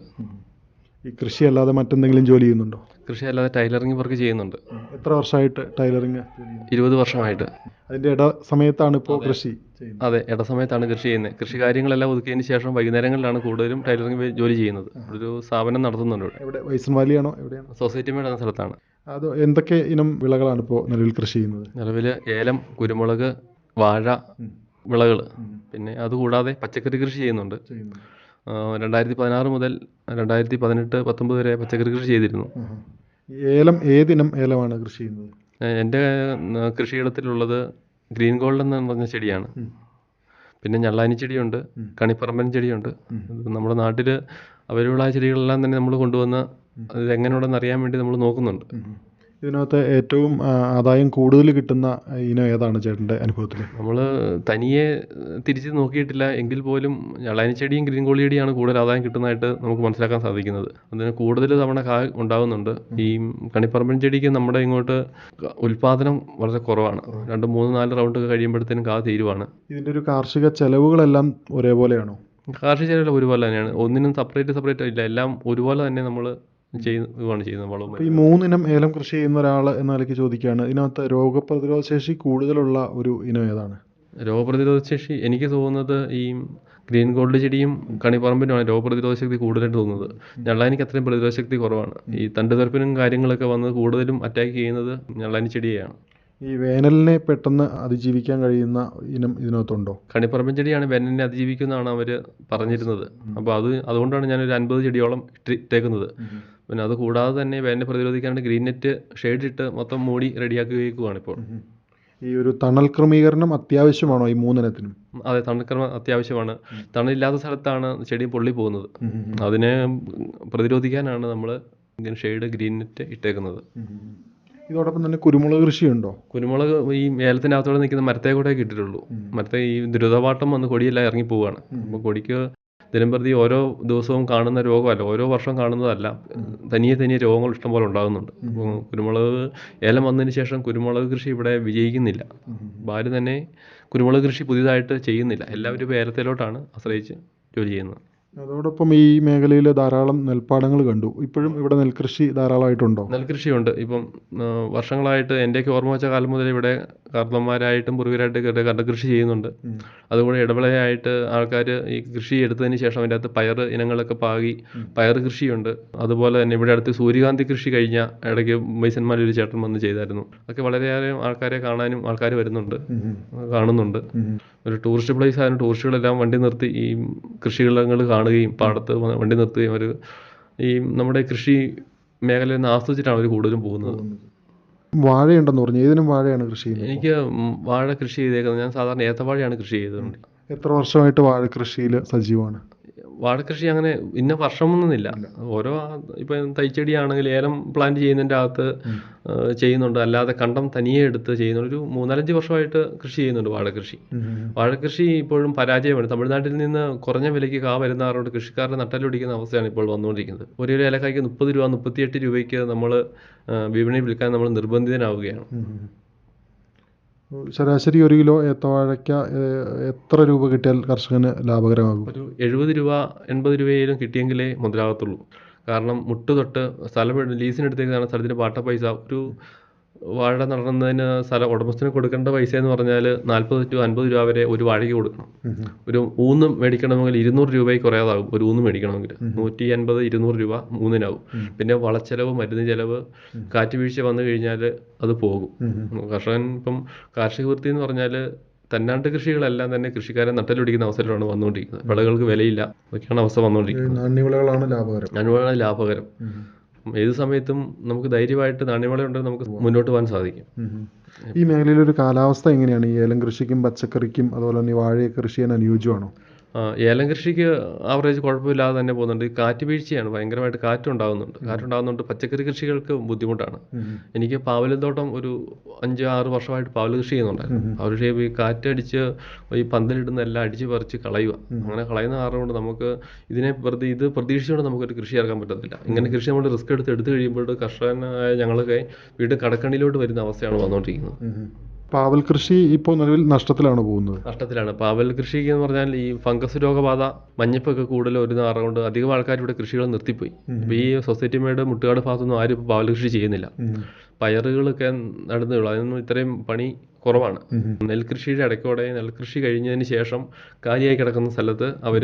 ഈ കൃഷി അല്ലാതെ മറ്റെന്തെങ്കിലും ജോലി ചെയ്യുന്നുണ്ടോ? കൃഷി അല്ലാതെ ടൈലറിംഗ് വർക്ക് ചെയ്യുന്നുണ്ട്. എത്ര വർഷമായിട്ട് ടൈലറിങ് ഇരുപത് വർഷമായിട്ട്. അതിന്റെ ഇട സമയത്താണ് ഇപ്പോൾ കൃഷി അതെ ഇട സമയത്താണ് കൃഷി ചെയ്യുന്നത്. കൃഷി കാര്യങ്ങളെല്ലാം ഒതുക്കിയതിന് ശേഷം വൈകുന്നേരങ്ങളിലാണ് കൂടുതലും ടൈലറിംഗ് ജോലി ചെയ്യുന്നത്. ഒരു സ്ഥാപനം നടത്തുന്നുണ്ട് ഇവിടെ. എവിടെയാണ്? സൊസൈറ്റി മേഡ് എന്ന സ്ഥലത്താണ്. അത് എന്തൊക്കെ ഇനം വിളകളാണ് ഇപ്പോൾ നിലവിൽ കൃഷി ചെയ്യുന്നത്? നിലവിൽ ഏലം കുരുമുളക് വാഴ വിളകൾ പിന്നെ അതുകൂടാതെ പച്ചക്കറി കൃഷി ചെയ്യുന്നുണ്ട്. രണ്ടായിരത്തി പതിനാറ് മുതൽ രണ്ടായിരത്തി പതിനെട്ട് പത്തൊമ്പത് വരെ പച്ചക്കറി കൃഷി ചെയ്തിരുന്നു. ഏലം ഏതിനം ഏലമാണ് കൃഷി ചെയ്യുന്നത്? എന്റെ കൃഷിയിടത്തിലുള്ളത് ഗ്രീൻ ഗോൾഡ് എന്ന് പറഞ്ഞ ചെടിയാണ്. പിന്നെ ഞള്ളാനി ചെടിയുണ്ട് കണിപ്പറമ്പൻ ചെടിയുണ്ട്. നമ്മുടെ നാട്ടിൽ അവൈലബിൾ ആയ ചെടികളെല്ലാം തന്നെ നമ്മൾ കൊണ്ടുവന്ന് അത് എങ്ങനെയുണ്ടെന്ന് അറിയാൻ വേണ്ടി നമ്മൾ നോക്കുന്നുണ്ട്. ഇതിനകത്ത് ഏറ്റവും ആദായം കൂടുതൽ കിട്ടുന്ന ഇനം ഏതാണ് ചേട്ടന്റെ അനുഭവത്തിൽ? നമ്മൾ തനിയെ തിരിച്ച് നോക്കിയിട്ടില്ല. എങ്കിൽ പോലും ചെടിയും ഗ്രീൻ കോളിയടിയാണ് ചെടിയാണ് കൂടുതൽ ആദായം കിട്ടുന്നതായിട്ട് നമുക്ക് മനസ്സിലാക്കാൻ സാധിക്കുന്നത്. അതിന് കൂടുതൽ തവണ കാ ഉണ്ടാകുന്നുണ്ട്. ഈ കണിപ്പറമ്പൻ ചെടിക്ക് നമ്മുടെ ഇങ്ങോട്ട് ഉൽപാദനം വളരെ കുറവാണ്. രണ്ട് മൂന്ന് നാല് റൗണ്ട് കഴിയുമ്പോഴത്തേനും കാ തീരുവാണ്. ഇതിന്റെ ഒരു കാർഷിക ചെലവുകളെല്ലാം ഒരേപോലെയാണോ? കാർഷിക ചെലവുകൾ ഒരുപോലെ തന്നെയാണ്. ഒന്നിനും സെപ്പറേറ്റ് സെപ്പറേറ്റ് ഇല്ല എല്ലാം ഒരുപോലെ തന്നെ നമ്മൾ ചെയ്യുകയാണ് ചെയ്യുന്നത് വളവും ഈ മൂന്നിനം ഏലം കൃഷി ചെയ്യുന്ന ഒരാൾ എന്ന നിലയ്ക്ക് ചോദിക്കുകയാണ് ഇതിനകത്ത് രോഗപ്രതിരോധ ശേഷി കൂടുതലുള്ള ഒരു ഇനം ഏതാണ്? രോഗപ്രതിരോധ ശേഷി എനിക്ക് തോന്നുന്നത് ഈ ഗ്രീൻ ഗോൾഡ് ചെടിയും കണിപ്പറമ്പിനുമാണ് രോഗപ്രതിരോധ ശക്തി കൂടുതലായിട്ട് തോന്നുന്നത്. ഞള്ളാനിക്ക് അത്രയും പ്രതിരോധ ശക്തി കുറവാണ്. ഈ തണ്ട് തണ്ടുതർപ്പിനും കാര്യങ്ങളൊക്കെ വന്ന് കൂടുതലും അറ്റാക്ക് ചെയ്യുന്നത് ഞള്ളാനി ചെടിയെയാണ്. ഈ വേനലിനെ പെട്ടെന്ന് അതിജീവിക്കാൻ കഴിയുന്ന ഇനം ഇതിനകത്തുണ്ടോ? കണിപ്പറമ്പൻ ചെടിയാണ് വേനലിനെ അതിജീവിക്കുന്നതാണ് അവർ പറഞ്ഞിരുന്നത്. അപ്പോൾ അത് അതുകൊണ്ടാണ് ഞാനൊരു അൻപത് ചെടിയോളം ഇട്ട് ഇട്ടേക്കുന്നത്. പിന്നെ അത് കൂടാതെ തന്നെ വേനൽ പ്രതിരോധിക്കാനായിട്ട് ഗ്രീൻ നെറ്റ് ഷെയ്ഡ് ഇട്ട് മൊത്തം മൂടി റെഡിയാക്കി വയ്ക്കുവാണ് ഇപ്പോൾ ഈ ഒരു തണൽ ക്രമീകരണം അത്യാവശ്യമാണോ ഈ മൂന്നിനത്തിനും അതെ തണൽ ക്രമം അത്യാവശ്യമാണ്. തണലില്ലാത്ത സ്ഥലത്താണ് ചെടി പൊള്ളി പോകുന്നത്. അതിനെ പ്രതിരോധിക്കാനാണ് നമ്മൾ ഇങ്ങനെ ഷെയ്ഡ് ഗ്രീൻ നെറ്റ് ഇട്ടേക്കുന്നത്. ഇതോടൊപ്പം തന്നെ കുരുമുളക് കൃഷിയുണ്ടോ? കുരുമുളക് ഈ ഏലത്തിനകത്തോടെ നിൽക്കുന്ന മരത്തെ കൂടെ ഇട്ടിട്ടുള്ളൂ. മരത്തെ ഈ ദ്രുതപാട്ടം വന്ന് കൊടിയെല്ലാം ഇറങ്ങി പോവുകയാണ്. അപ്പോൾ കൊടിക്ക് ദിനംപ്രതി ഓരോ ദിവസവും കാണുന്ന രോഗമല്ല ഓരോ വർഷം കാണുന്നതല്ല. തനിയെ തനിയെ രോഗങ്ങൾ ഇഷ്ടംപോലെ ഉണ്ടാകുന്നുണ്ട്. കുരുമുളക് ഏലം വന്നതിന് ശേഷം കുരുമുളക് കൃഷി ഇവിടെ വിജയിക്കുന്നില്ല. ഭാര്യ തന്നെ കുരുമുളക് കൃഷി പുതിയതായിട്ട് ചെയ്യുന്നില്ല. എല്ലാവരും ഇപ്പോൾ ഏലത്തിലോട്ടാണ് ആശ്രയിച്ച് ജോലി ചെയ്യുന്നത്. അതോടൊപ്പം ഈ മേഖലയിൽ ധാരാളം നെൽപ്പാടങ്ങൾ കണ്ടു. ഇപ്പോഴും ഇവിടെ നെൽകൃഷി ധാരാളമായിട്ടുണ്ടോ? നെൽകൃഷിയുണ്ട്. ഇപ്പം വർഷങ്ങളായിട്ട് എന്റെയൊക്കെ ഓർമ്മ വെച്ച കാലം മുതൽ ഇവിടെ കാർന്നന്മാരായിട്ടും പൂർവികരായിട്ട് കണ്ടകൃഷി ചെയ്യുന്നുണ്ട്. അതുകൂടെ ഇടവിളയായിട്ട് ആൾക്കാർ ഈ കൃഷി എടുത്തതിന് ശേഷം അതിന്റെ അകത്ത് പയർ ഇനങ്ങളൊക്കെ പാകി പയർ കൃഷിയുണ്ട്. അതുപോലെ തന്നെ ഇവിടെ അടുത്ത് സൂര്യകാന്തി കൃഷി കഴിഞ്ഞ ഇടയ്ക്ക് മൈസന്മാരൊരു ചേട്ടൻ വന്ന് ചെയ്തായിരുന്നു. അതൊക്കെ വളരെയേറെ ആൾക്കാരെ കാണാനും ആൾക്കാർ വരുന്നുണ്ട്. കാണുന്നുണ്ട്. ഒരു ടൂറിസ്റ്റ് പ്ലേസ് ആയിരുന്നു ടൂറിസ്റ്റുകളെല്ലാം വണ്ടി നിർത്തി ഈ കൃഷികളങ്ങൾ കാണുകയും പാടത്ത് വണ്ടി നിർത്തുകയും അവർ ഈ നമ്മുടെ കൃഷി മേഖലയിൽ നിന്ന് ആസ്വദിച്ചിട്ടാണ് അവർ കൂടുതലും പോകുന്നത്. വാഴയുണ്ടെന്ന് പറഞ്ഞു. ഏതിനും വാഴയാണ് കൃഷി ചെയ്യുന്നത്? എനിക്ക് വാഴ കൃഷി ചെയ്തേക്കുന്നത് ഞാൻ സാധാരണ ഏത്തവാഴയാണ് കൃഷി ചെയ്തത് എത്ര വർഷമായിട്ട് വാഴ കൃഷിയിൽ സജീവമാണ്? വാഴക്കൃഷി അങ്ങനെ ഇന്ന വർഷമൊന്നുമില്ല ഓരോ ഇപ്പം തൈച്ചെടിയാണെങ്കിൽ ഏലം പ്ലാന്റ് ചെയ്യുന്നതിന്റെ അകത്ത് ചെയ്യുന്നുണ്ട്. അല്ലാതെ കണ്ടം തനിയെ എടുത്ത് ചെയ്യുന്നുണ്ട്. ഒരു മൂന്നാലഞ്ച് വർഷമായിട്ട് കൃഷി ചെയ്യുന്നുണ്ട് വാഴക്കൃഷി. വാഴക്കൃഷി ഇപ്പോഴും പരാജയമാണ്. തമിഴ്നാട്ടിൽ നിന്ന് കുറഞ്ഞ വിലയ്ക്ക് കാ വരുന്നവരോട് കൃഷിക്കാരുടെ നട്ടലൊടിക്കുന്ന അവസ്ഥയാണ് ഇപ്പോൾ വന്നുകൊണ്ടിരിക്കുന്നത്. ഒരു കിലോ ഏലക്കായ്ക്ക് മുപ്പത് രൂപ മുപ്പത്തിയെട്ട് രൂപയ്ക്ക് നമ്മൾ വിപണിയിൽ വിൽക്കാൻ നമ്മൾ നിർബന്ധിതനാവുകയാണ്. ശരാശരി ഒരു കിലോ ഏത്തവാഴയ്ക്ക എത്ര രൂപ കിട്ടിയാൽ കർഷകന് ലാഭകരമാകും? ഒരു എഴുപത് രൂപ എൺപത് രൂപയിലും കിട്ടിയെങ്കിലേ മുതലാകത്തുള്ളൂ. കാരണം മുട്ട് തൊട്ട് സ്ഥലം ലീസിനെടുത്തേക്കാണ് സ്ഥലത്തിന് പാട്ട പൈസ. ഒരു വാഴ നടന്നതിന് സ്ഥലം ഉടമസ്ഥന് കൊടുക്കേണ്ട പൈസ എന്ന് പറഞ്ഞാൽ നാൽപ്പത് ടു അൻപത് രൂപ വരെ ഒരു വാഴയ്ക്ക് കൊടുക്കണം. ഒരു ഊന്ന് മേടിക്കണമെങ്കിൽ ഇരുന്നൂറ് രൂപയ്ക്ക് കുറയാതാകും ഒരു ഊന്ന് മേടിക്കണമെങ്കിൽ നൂറ്റി അൻപത് ഇരുന്നൂറ് രൂപ മൂന്നിനാവും പിന്നെ വളച്ചെലവ് മരുന്ന് ചെലവ് കാറ്റ് വീഴ്ച വന്നു കഴിഞ്ഞാൽ അത് പോകും. കർഷകൻ ഇപ്പം കാർഷിക വൃത്തി എന്ന് പറഞ്ഞാൽ തന്നാണ്ട് കൃഷികളെല്ലാം തന്നെ കൃഷിക്കാരെ നട്ടലൊടിക്കുന്ന അവസരമാണ് വന്നുകൊണ്ടിരിക്കുന്നത്. വിളകൾക്ക് വിലയില്ല. അതൊക്കെയാണ് അവസ്ഥ വന്നുകൊണ്ടിരിക്കുന്നത്. നാണ്യവിളകളാണ് ലാഭകരം. നാണ്യവിള ലാഭകരം. ഏത് സമയത്തും നമുക്ക് ധൈര്യമായിട്ട് നാണ്യവിള ഉണ്ടെങ്കിൽ നമുക്ക് മുന്നോട്ട് പോകാൻ സാധിക്കും. ഈ മേഖലയിൽ ഒരു കാലാവസ്ഥ എങ്ങനെയാണ്? ഈ ഏലം കൃഷിക്കും പച്ചക്കറിക്കും അതുപോലെ തന്നെ വാഴ കൃഷി ചെയ്യാൻ അനുയോജ്യമാണോ? ഏലം കൃഷിക്ക് ആവറേജ് കുഴപ്പമില്ലാതെ തന്നെ പോകുന്നുണ്ട്. ഈ കാറ്റ് വീഴ്ചയാണ്. ഭയങ്കരമായിട്ട് കാറ്റുണ്ടാകുന്നുണ്ട് കാറ്റുണ്ടാകുന്നുണ്ട് പച്ചക്കറി കൃഷികൾക്ക് ബുദ്ധിമുട്ടാണ്. എനിക്ക് പാവലും തോട്ടം ഒരു അഞ്ച് ആറ് വർഷമായിട്ട് പാവൽ കൃഷി ചെയ്യുന്നുണ്ടായിരുന്നു പാവൽ കൃഷി ഈ കാറ്റടിച്ച് ഈ പന്തലിടുന്ന എല്ലാം അടിച്ച് പറിച്ച് കളയുക. അങ്ങനെ കളയുന്ന കാരണം കൊണ്ട് നമുക്ക് ഇതിനെ പ്രതി ഇത് പ്രതീക്ഷിച്ചുകൊണ്ട് നമുക്കൊരു കൃഷി ഇറക്കാൻ പറ്റത്തില്ല. ഇങ്ങനെ കൃഷി നമ്മൾ റിസ്ക് എടുത്ത് എടുത്തു കഴിയുമ്പോൾ കർഷകനായ ഞങ്ങളൊക്കെ വീട് കടക്കണിയിലോട്ട് വരുന്ന അവസ്ഥയാണ് വന്നുകൊണ്ടിരിക്കുന്നത് പാവൽ കൃഷി ഇപ്പോൾ നിലവിൽ നഷ്ടത്തിലാണ് പോകുന്നത്. നഷ്ടത്തിലാണ്. പാവൽ കൃഷി എന്ന് പറഞ്ഞാൽ ഈ ഫംഗസ് രോഗബാധ മഞ്ഞപ്പൊക്കെ കൂടുതൽ ഒരു നാറ കൊണ്ട് അധികം ആൾക്കാർ ഇവിടെ കൃഷികൾ നിർത്തിപ്പോയി. ഈ സൊസൈറ്റി മേട് മുട്ടുകാട് ഭാഗത്തൊന്നും ആരും ഇപ്പോൾ പാവൽ കൃഷി ചെയ്യുന്നില്ല. പയറുകളൊക്കെ നടന്നുള്ളൂ അതിനൊന്നും ഇത്രയും പണി കുറവാണ്. നെൽകൃഷിയുടെ ഇടയ്ക്കോടെ നെൽകൃഷി കഴിഞ്ഞതിന് ശേഷം കാലിയായി കിടക്കുന്ന സ്ഥലത്ത് അവർ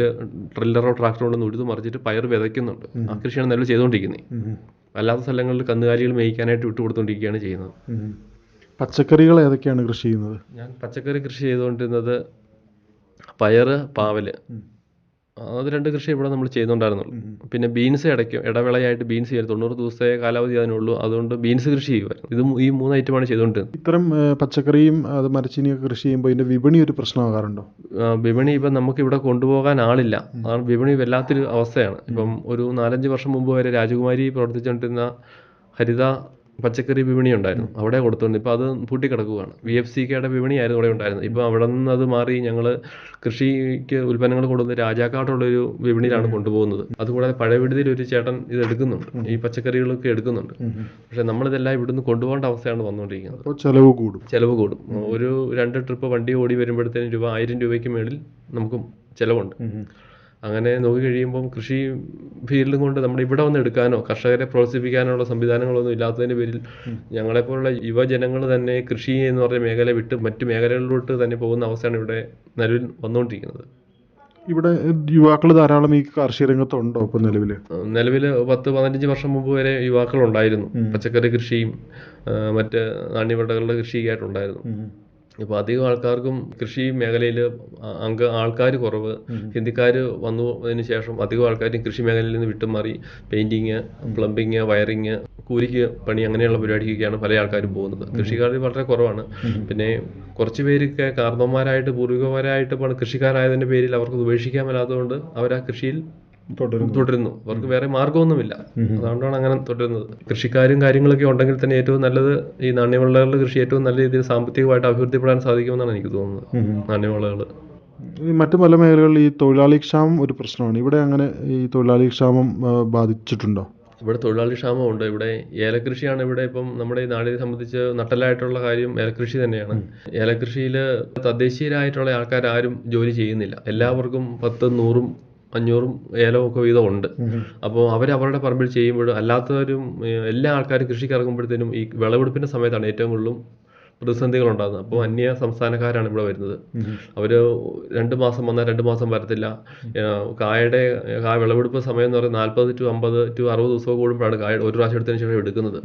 ട്രില്ലറോ ട്രാക്ടറോ കൊണ്ട് ഉഴുതു മറിച്ചിട്ട് പയർ വിതയ്ക്കുന്നുണ്ട്. ആ കൃഷിയാണ് നെല്ല് ചെയ്തുകൊണ്ടിരിക്കുന്നത്. അല്ലാത്ത സ്ഥലങ്ങളിൽ കന്നുകാലികൾ മേയ്ക്കാനായിട്ട് വിട്ടുകൊടുത്തുകൊണ്ടിരിക്കുകയാണ് ചെയ്യുന്നത്. പച്ചക്കറികൾ ഏതൊക്കെയാണ് കൃഷി ചെയ്യുന്നത്? ഞാൻ പച്ചക്കറി കൃഷി ചെയ്തുകൊണ്ടിരുന്നത് പയറ് പാവൽ. അത് രണ്ട് കൃഷി ഇവിടെ നമ്മൾ ചെയ്തുകൊണ്ടായിരുന്നുള്ളൂ. പിന്നെ ബീൻസ് ഇടയ്ക്കും ഇടവേളയായിട്ട് ബീൻസ് ചെയ്യും തൊണ്ണൂറ് ദിവസത്തെ കാലാവധി അതിനുള്ളൂ. അതുകൊണ്ട് ബീൻസ് കൃഷി ചെയ്യുമായിരുന്നു. ഇത് ഈ മൂന്ന് ഐറ്റമാണ് ചെയ്തുകൊണ്ടിരുന്നത്. ഇത്തരം പച്ചക്കറിയും അത് മരച്ചീനിയൊക്കെ കൃഷി ചെയ്യുമ്പോൾ ഇതിന്റെ വിപണി ഒരു പ്രശ്നമാകാറുണ്ടോ വിപണി ഇപ്പം നമുക്ക് ഇവിടെ കൊണ്ടുപോകാൻ ആളില്ല. അതാണ് വിപണി വല്ലാത്തൊരു അവസ്ഥയാണ്. ഇപ്പം ഒരു നാലഞ്ച് വർഷം മുമ്പ് വരെ രാജകുമാരി പ്രവർത്തിച്ചുകൊണ്ടിരുന്ന ഹരിത പച്ചക്കറി വിപണി ഉണ്ടായിരുന്നു. അവിടെ കൊടുത്തുകൊണ്ട് ഇപ്പോൾ അത് പൂട്ടിക്കിടക്കുകയാണ് വി എഫ് സി കെയുടെ വിപണിയായിരുന്നു അവിടെ ഉണ്ടായിരുന്നത് ഇപ്പോൾ അവിടെ നിന്ന് അത് മാറി ഞങ്ങൾ കൃഷിക്ക് ഉൽപ്പന്നങ്ങൾ കൊടുക്കുന്ന രാജാക്കാട്ടുള്ളൊരു വിപണിയിലാണ് കൊണ്ടുപോകുന്നത്. അതുകൂടാതെ പഴയ വിടുതിയിൽ ഒരു ചേട്ടൻ ഇത് എടുക്കുന്നുണ്ട്. ഈ പച്ചക്കറികളൊക്കെ എടുക്കുന്നുണ്ട്. പക്ഷേ നമ്മളിതെല്ലാം ഇവിടുന്ന് കൊണ്ടുപോകേണ്ട അവസ്ഥയാണ് വന്നുകൊണ്ടിരിക്കുന്നത് അപ്പോൾ ചിലവ് കൂടും. ചിലവ് കൂടും. ഒരു രണ്ട് ട്രിപ്പ് വണ്ടി ഓടി വരുമ്പോഴത്തേനും രൂപ ആയിരം രൂപയ്ക്ക് മേളിൽ നമുക്ക് ചിലവുണ്ട്. അങ്ങനെ നോക്കി കഴിയുമ്പം കൃഷി ഫീൽഡും കൊണ്ട് നമ്മൾ ഇവിടെ വന്ന് എടുക്കാനോ കർഷകരെ പ്രോത്സാഹിപ്പിക്കാനുള്ള സംവിധാനങ്ങളൊന്നും ഇല്ലാത്തതിന്റെ പേരിൽ ഞങ്ങളെപ്പോലുള്ള യുവജനങ്ങൾ തന്നെ കൃഷി എന്ന് പറഞ്ഞ മേഖല വിട്ട് മറ്റു മേഖലകളിലോട്ട് തന്നെ പോകുന്ന അവസ്ഥയാണ് ഇവിടെ നിലവിൽ വന്നുകൊണ്ടിരിക്കുന്നത്. ഇവിടെ യുവാക്കൾ ധാരാളം ഈ കാർഷിക രംഗത്തുണ്ടോ ഇപ്പോൾ നിലവിൽ നിലവിൽ പത്ത് പതിനഞ്ച് വർഷം മുമ്പ് വരെ യുവാക്കൾ ഉണ്ടായിരുന്നു. പച്ചക്കറി കൃഷിയും മറ്റ് നാണ്യവിളകളുടെ കൃഷിയൊക്കെ ഉണ്ടായിരുന്നു. ഇപ്പോൾ അധികം ആൾക്കാർക്കും കൃഷി മേഖലയിൽ അംഗ ആൾക്കാർ കുറവ്. ഹിന്ദിക്കാർ വന്നതിന് ശേഷം അധികം ആൾക്കാരും കൃഷി മേഖലയിൽ നിന്ന് വിട്ടുമാറി. പെയിന്റിങ് പ്ലംബിങ് വയറിങ് കൂലിക്ക് പണി അങ്ങനെയുള്ള പരിപാടിക്കൊക്കെയാണ് പല ആൾക്കാരും പോകുന്നത്. കൃഷിക്കാർ വളരെ കുറവാണ്. പിന്നെ കുറച്ച് പേരൊക്കെ കാർന്നവന്മാരായിട്ട് പൂർവികമാരായിട്ട് പണ്ട് കൃഷിക്കാരായതിന്റെ പേരിൽ അവർക്ക് ഉപേക്ഷിക്കാൻ മേലാത്തതുകൊണ്ട് അവർ ആ കൃഷിയിൽ തുടരുന്നു. അവർക്ക് വേറെ മാർഗമൊന്നുമില്ല അതുകൊണ്ടാണ് അങ്ങനെ തുടരുന്നത്. കൃഷിക്കാരും കാര്യങ്ങളൊക്കെ ഉണ്ടെങ്കിൽ തന്നെ ഏറ്റവും നല്ലത് ഈ നാണ്യവിളകളുടെ കൃഷി ഏറ്റവും നല്ല രീതിയിൽ സാമ്പത്തികമായിട്ട് അഭിവൃദ്ധിപ്പെടാൻ സാധിക്കുമെന്നാണ് എനിക്ക് തോന്നുന്നത്. നാണ്യവിളകൾ. മറ്റു പല മേഖലകളിൽ ഈ തൊഴിലാളി ക്ഷാമം ഒരു പ്രശ്നമാണ്. ഇവിടെ അങ്ങനെ ഈ തൊഴിലാളി ക്ഷാമം ബാധിച്ചിട്ടുണ്ടോ? ഇവിടെ തൊഴിലാളി ക്ഷാമമുണ്ട് ഇവിടെ ഏലകൃഷിയാണ് ഇവിടെ ഇപ്പം നമ്മുടെ ഈ നാടിനെ സംബന്ധിച്ച് നട്ടലായിട്ടുള്ള കാര്യം ഏലകൃഷി തന്നെയാണ്. ഏലകൃഷിയിൽ തദ്ദേശീയരായിട്ടുള്ള ആൾക്കാർ ആരും ജോലി ചെയ്യുന്നില്ല. എല്ലാവർക്കും പത്തും നൂറും അഞ്ഞൂറും ഏലവും ഒക്കെ വീതം ഉണ്ട് അപ്പോൾ അവർ അവരുടെ പറമ്പിൽ ചെയ്യുമ്പോൾ അല്ലാത്തവരും എല്ലാ ആൾക്കാരും കൃഷിക്ക് ഇറങ്ങുമ്പോഴത്തേനും ഈ വിളവെടുപ്പിന്റെ സമയത്താണ് ഏറ്റവും കൂടുതലും പ്രതിസന്ധികൾ ഉണ്ടാകുന്നത് അപ്പോൾ അന്യ സംസ്ഥാനക്കാരാണ് ഇവിടെ വരുന്നത്. അവർ രണ്ട് മാസം വന്നാൽ രണ്ട് മാസം വരത്തില്ല. കായയുടെ കായ വിളവെടുപ്പ് സമയം എന്ന് പറയുന്നത് നാൽപ്പത് ടു അമ്പത് ടു അറുപത് ദിവസം കൂടുമ്പോഴാണ് കായ ഒരു പ്രാവശ്യം എടുത്തതിന് ശേഷം എടുക്കുന്നത്.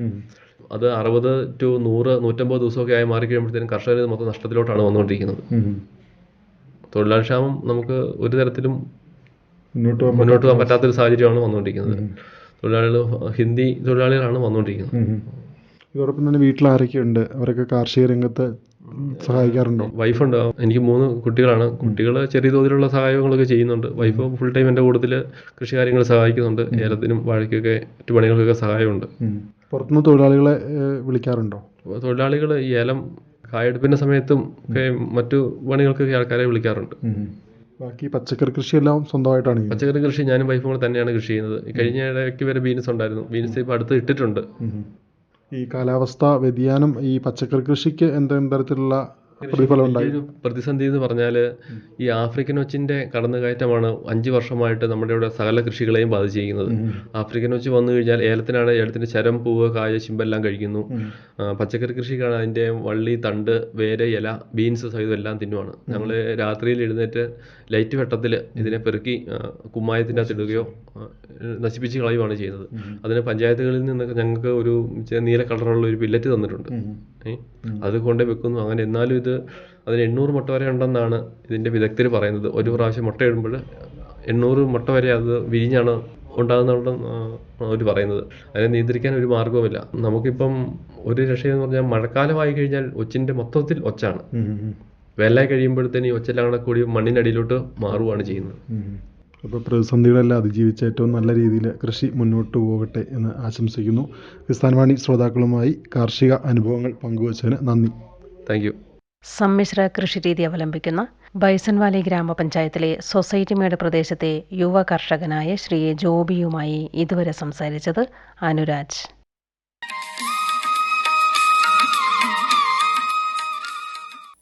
അത് അറുപത് ടു നൂറ് നൂറ്റമ്പത് ദിവസമൊക്കെ ആയി മാറി കഴിയുമ്പോഴത്തേനും കർഷകർ മൊത്തം നഷ്ടത്തിലോട്ടാണ് വന്നുകൊണ്ടിരിക്കുന്നത്. തൊഴിലാളി ക്ഷാമം നമുക്ക് ഒരു തരത്തിലും മുന്നോട്ട് പോകാൻ മുന്നോട്ട് പോകാൻ പറ്റാത്തൊരു സാഹചര്യമാണ് വന്നുകൊണ്ടിരിക്കുന്നത്. തൊഴിലാളികൾ ഹിന്ദി തൊഴിലാളികളാണ് വന്നുകൊണ്ടിരിക്കുന്നത്. ഇതോടൊപ്പം തന്നെ വീട്ടിൽ ആരൊക്കെയുണ്ട് അവരൊക്കെ കാർഷിക രംഗത്ത് സഹായിക്കാറുണ്ടോ? വൈഫുണ്ട്. എനിക്ക് മൂന്ന് കുട്ടികളാണ്. കുട്ടികൾ ചെറിയ തോതിലുള്ള സഹായങ്ങളൊക്കെ ചെയ്യുന്നുണ്ട്. വൈഫ് ഫുൾ ടൈം എന്റെ കൂടുതൽ കൃഷി കാര്യങ്ങൾ സഹായിക്കുന്നുണ്ട്. ഏലത്തിനും വാഴയ്ക്കൊക്കെ മറ്റു പണികൾക്കൊക്കെ സഹായമുണ്ട്. പുറത്തുനിന്ന് തൊഴിലാളികളെ വിളിക്കാറുണ്ടോ? തൊഴിലാളികൾ ഏലം കായെടുപ്പിന്റെ സമയത്തും ഒക്കെ മറ്റു പണികൾക്കൊക്കെ ആൾക്കാരെ വിളിക്കാറുണ്ട്. ബാക്കി പച്ചക്കറി കൃഷിയെല്ലാം സ്വന്തമായിട്ടാണ് പച്ചക്കറി കൃഷി ഞാനും വൈഫും കൂടെ തന്നെയാണ് കൃഷി ചെയ്യുന്നത്. കഴിഞ്ഞ ഇടയ്ക്ക് വരെ ബീൻസ് ഉണ്ടായിരുന്നു. ബീൻസ് ഇപ്പോൾ അടുത്ത് ഇട്ടിട്ടുണ്ട്. ഈ കാലാവസ്ഥ വ്യതിയാനം ഈ പച്ചക്കറി കൃഷിക്ക് എന്തെങ്കിലും തരത്തിലുള്ള പ്രതിസന്ധി എന്ന് പറഞ്ഞാൽ ഈ ആഫ്രിക്കൻ ഒച്ചിന്റെ കടന്നുകയറ്റമാണ് അഞ്ച് വർഷമായിട്ട് നമ്മുടെ ഇവിടെ സകല കൃഷികളെയും ബാധിച്ചിരിക്കുന്നത്. ആഫ്രിക്കൻ ഒച്ച് വന്നു കഴിഞ്ഞാൽ ഏലത്തിനാണ് ഏലത്തിന്റെ ചരം പൂവ് കായ ചിമ്പെല്ലാം കഴിക്കുന്നു. പച്ചക്കറി കൃഷിക്കാണ് അതിന്റെ വള്ളി തണ്ട് വേര് ഇല ബീൻസ് സഹിതം എല്ലാം തിന്നുവാണ്. ഞങ്ങൾ രാത്രിയിൽ എഴുന്നേറ്റ് ലൈറ്റ് വെട്ടത്തിൽ ഇതിനെ പെറുക്കി കുമ്മായത്തിന്റെ അകത്ത് ഇടുകയോ നശിപ്പിച്ച് കളയുകയാണ് ചെയ്യുന്നത്. അതിന് പഞ്ചായത്തുകളിൽ നിന്നൊക്കെ ഞങ്ങൾക്ക് ഒരു നീല കളറുള്ള ഒരു ബില്ലറ്റ് തന്നിട്ടുണ്ട്? അത് കൊണ്ടേ വെക്കുന്നു. അങ്ങനെ എന്നാലും ഇത് അതിന് എണ്ണൂറ് മുട്ട വരെ ഉണ്ടെന്നാണ് ഇതിന്റെ വിദഗ്ധർ പറയുന്നത്. ഒരു പ്രാവശ്യം മുട്ട ഇടുമ്പോൾ എണ്ണൂറ് മുട്ട വരെ അത് വിരിഞ്ഞാണ് ഉണ്ടാകുന്നുണ്ടെന്ന് അവർ പറയുന്നത്. അതിനെ നിയന്ത്രിക്കാൻ ഒരു മാർഗവുമില്ല നമുക്കിപ്പം ഒരു രക്ഷയെന്ന് പറഞ്ഞാൽ മഴക്കാലമായി കഴിഞ്ഞാൽ ഒച്ചിന്റെ മൊത്തത്തിൽ ഒച്ചാണ്. വേലായി കഴിയുമ്പോഴത്തേന് ഈ ഒച്ചെല്ലാം കൂടെ കൂടി മണ്ണിനടിയിലോട്ട് മാറുകയാണ് ചെയ്യുന്നത്. അപ്പോൾ പ്രതിസന്ധികളെല്ലാം അതിജീവിച്ച് ഏറ്റവും നല്ല രീതിയിൽ കൃഷി മുന്നോട്ട് പോകട്ടെ എന്ന് ആശംസിക്കുന്നു. കിസാൻവാണി ശ്രോതാക്കളുമായി കാർഷിക അനുഭവങ്ങൾ പങ്കുവച്ചതിന് നന്ദി. Thank you. സമ്മിശ്ര കൃഷിരീതി അവലംബിക്കുന്ന ബൈസൺവാലി ഗ്രാമപഞ്ചായത്തിലെ സൊസൈറ്റിമേട് പ്രദേശത്തെ യുവ കർഷകനായ ശ്രീ ജോബിയുമായി ഇതുവരെ സംസാരിച്ചത് അനുരാജ്.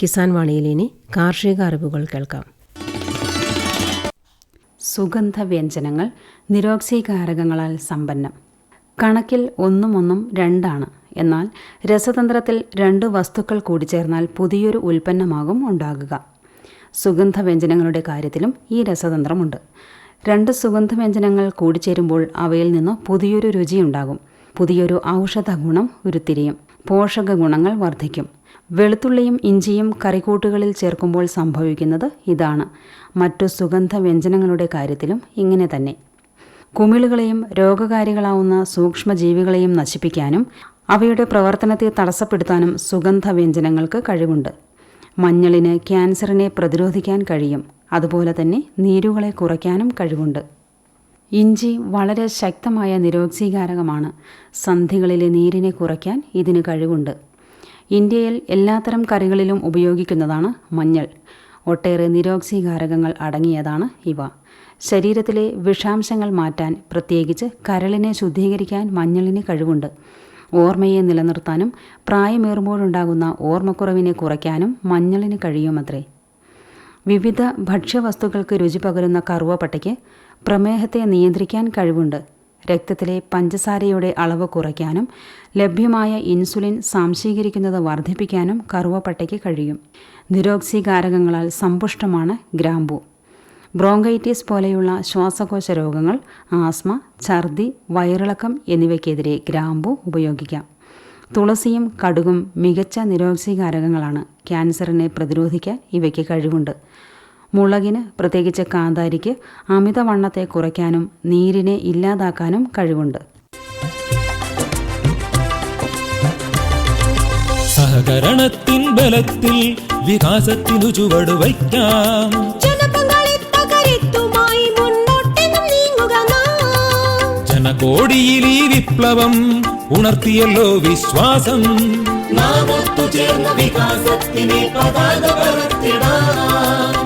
കിസാൻ വാണിയിൽ ഇനി കാർഷിക അറിവുകൾ കേൾക്കാം. സുഗന്ധ വ്യഞ്ജനങ്ങൾ നിരോക്സീകാരകങ്ങളാൽ സമ്പന്നം. കണക്കിൽ ഒന്നും ഒന്നും രണ്ടാണ്. എന്നാൽ രസതന്ത്രത്തിൽ രണ്ട് വസ്തുക്കൾ കൂടി ചേർന്നാൽ പുതിയൊരു ഉൽപ്പന്നമാകും ഉണ്ടാകുക. സുഗന്ധ വ്യഞ്ജനങ്ങളുടെ കാര്യത്തിലും ഈ രസതന്ത്രമുണ്ട്. രണ്ട് സുഗന്ധ വ്യഞ്ജനങ്ങൾ കൂടിച്ചേരുമ്പോൾ അവയിൽ നിന്ന് പുതിയൊരു രുചിയുണ്ടാകും. പുതിയൊരു ഔഷധ ഗുണം ഉരുത്തിരിയും. പോഷക ഗുണങ്ങൾ വർദ്ധിക്കും. വെളുത്തുള്ളിയും ഇഞ്ചിയും കറിക്കൂട്ടുകളിൽ ചേർക്കുമ്പോൾ സംഭവിക്കുന്നത് ഇതാണ്. മറ്റു സുഗന്ധ വ്യഞ്ജനങ്ങളുടെ കാര്യത്തിലും ഇങ്ങനെ തന്നെ. കുമിളുകളെയും രോഗകാരികളാവുന്ന സൂക്ഷ്മജീവികളെയും നശിപ്പിക്കാനും അവയുടെ പ്രവർത്തനത്തെ തടസ്സപ്പെടുത്താനും സുഗന്ധ വ്യഞ്ജനങ്ങൾക്ക് കഴിവുണ്ട്. മഞ്ഞളിന് ക്യാൻസറിനെ പ്രതിരോധിക്കാൻ കഴിയും. അതുപോലെ തന്നെ നീരുകളെ കുറയ്ക്കാനും കഴിവുണ്ട്. ഇഞ്ചി വളരെ ശക്തമായ നിരോക്സീകാരകമാണ്. സന്ധികളിലെ നീരിനെ കുറയ്ക്കാൻ ഇതിന് കഴിവുണ്ട്. ഇന്ത്യയിൽ എല്ലാത്തരം കറികളിലും ഉപയോഗിക്കുന്നതാണ് മഞ്ഞൾ. ഒട്ടേറെ നിരോക്സീകാരകങ്ങൾ അടങ്ങിയതാണ് ഇവ. ശരീരത്തിലെ വിഷാംശങ്ങൾ മാറ്റാൻ പ്രത്യേകിച്ച് കരളിനെ ശുദ്ധീകരിക്കാൻ മഞ്ഞളിന് കഴിവുണ്ട്. ഓർമ്മയെ നിലനിർത്താനും പ്രായമേറുമ്പോഴുണ്ടാകുന്ന ഓർമ്മക്കുറവിനെ കുറയ്ക്കാനും മഞ്ഞളിന് കഴിയുമത്രേ. വിവിധ ഭക്ഷ്യവസ്തുക്കൾക്ക് രുചി പകരുന്ന കറുവപ്പട്ടയ്ക്ക് പ്രമേഹത്തെ നിയന്ത്രിക്കാൻ കഴിവുണ്ട്. രക്തത്തിലെ പഞ്ചസാരയുടെ അളവ് കുറയ്ക്കാനും ലഭ്യമായ ഇൻസുലിൻ സാംശീകരിക്കുന്നത് വർദ്ധിപ്പിക്കാനും കറുവപ്പട്ടയ്ക്ക് കഴിയും. നിരോക്സീകാരകങ്ങളാൽ സമ്പുഷ്ടമാണ് ഗ്രാമ്പു. ബ്രോങ്കൈറ്റിസ് പോലെയുള്ള ശ്വാസകോശ രോഗങ്ങൾ ആസ്മ ഛർദി വയറിളക്കം എന്നിവയ്ക്കെതിരെ ഗ്രാമ്പു ഉപയോഗിക്കാം. തുളസിയും കടുകും മികച്ച നിരോക്സീകാരകങ്ങളാണ്. ക്യാൻസറിനെ പ്രതിരോധിക്കാൻ ഇവയ്ക്ക് കഴിവുണ്ട്. മുളകിന് പ്രത്യേകിച്ച് കാന്താരിക്ക് അമിതവണ്ണത്തെ കുറയ്ക്കാനും നീരിനെ ഇല്ലാതാക്കാനും കഴിവുണ്ട്. സഹകരണത്തിൻ ബലത്തിൽ വികാസത്തിനു ചുവട് വയ്ക്കാം. ജനകോടിയിൽ ഈ വിപ്ലവം ഉണർത്തിയല്ലോ വിശ്വാസം. നാമൊത്തു ചേർന്ന വികാസത്തിനെ പതാക പറത്തിടാം.